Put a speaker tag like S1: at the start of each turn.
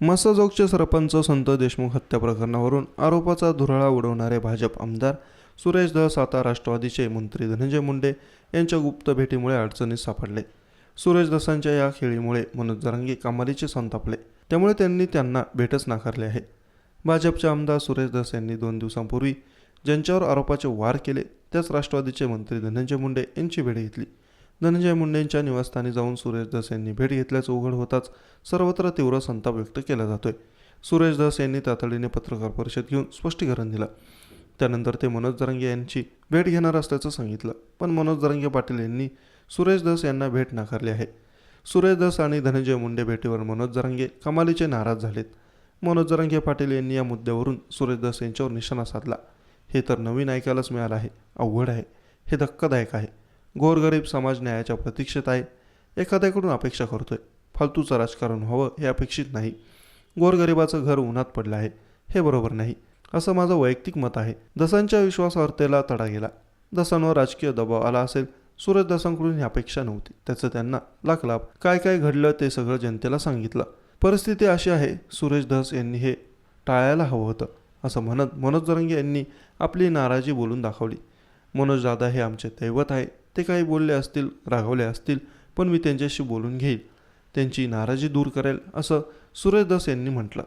S1: मसाजोगचे सरपंच संत देशमुख हत्या प्रकरणावरून आरोपाचा धुराळा उडवणारे भाजप आमदार सुरेश धस आता राष्ट्रवादीचे मंत्री धनंजय मुंडे यांच्या गुप्त भेटीमुळे अडचणीत सापडले. सुरेश धसांच्या या खेळीमुळे मनोज जरांगे कामारीचे संतापले. त्यामुळे त्यांनी त्यांना भेटच नाकारले आहे. भाजपचे आमदार सुरेश धस यांनी दोन दिवसांपूर्वी ज्यांच्यावर आरोपाचे वार केले त्याच राष्ट्रवादीचे मंत्री धनंजय मुंडे यांची भेट घेतली. धनंजय मुंडेंच्या निवासस्थानी जाऊन सुरेश दास यांनी भेट घेतल्याचं उघड होताच सर्वत्र तीव्र संताप व्यक्त केला जातोय. सुरेश दास यांनी तातडीने पत्रकार परिषद घेऊन स्पष्टीकरण दिलं. त्यानंतर ते मनोज दरंगे यांची भेट घेणार असल्याचं सांगितलं. पण मनोज दरंगे पाटील यांनी सुरेश दास यांना भेट नाकारली आहे. सुरेश दास आणि धनंजय मुंडे भेटीवर मनोज जरांगे कमालीचे नाराज झालेत. मनोज जरांगे पाटील यांनी या मुद्द्यावरून सुरेश दास यांच्यावर निशाणा साधला. हे तर नवीन ऐकायलाच मिळालं आहे. अवघड आहे. हे धक्कादायक आहे. गोरगरीब समाज न्यायाच्या प्रतीक्षेत आहे. एखाद्याकडून अपेक्षा करतोय. फालतूचं राजकारण व्हावं हे अपेक्षित नाही. गोरगरिबाचं घर उन्हात पडलं आहे. हे बरोबर नाही. असं माझं वैयक्तिक मत आहे. दसांच्या विश्वासार्हतेला तडा गेला. दसांवर राजकीय दबाव आला असेल सूरज दसांकडून ही अपेक्षा नव्हती. त्याचं त्यांना लाख लाभ. काय काय घडलं ते सगळं जनतेला सांगितलं. परिस्थिती अशी आहे सुरेश धस यांनी हे टाळायला हवं होतं असं म्हणत मनोज जरंगे यांनी आपली नाराजी बोलून दाखवली. मनोज दादा हे आमचे दैवत आहे. ते काही बोलले असतील रागवले असतील पण मी त्यांच्याशी बोलून घेईल. त्यांची नाराजी दूर करेल असं सुरेश यांनी म्हटलं.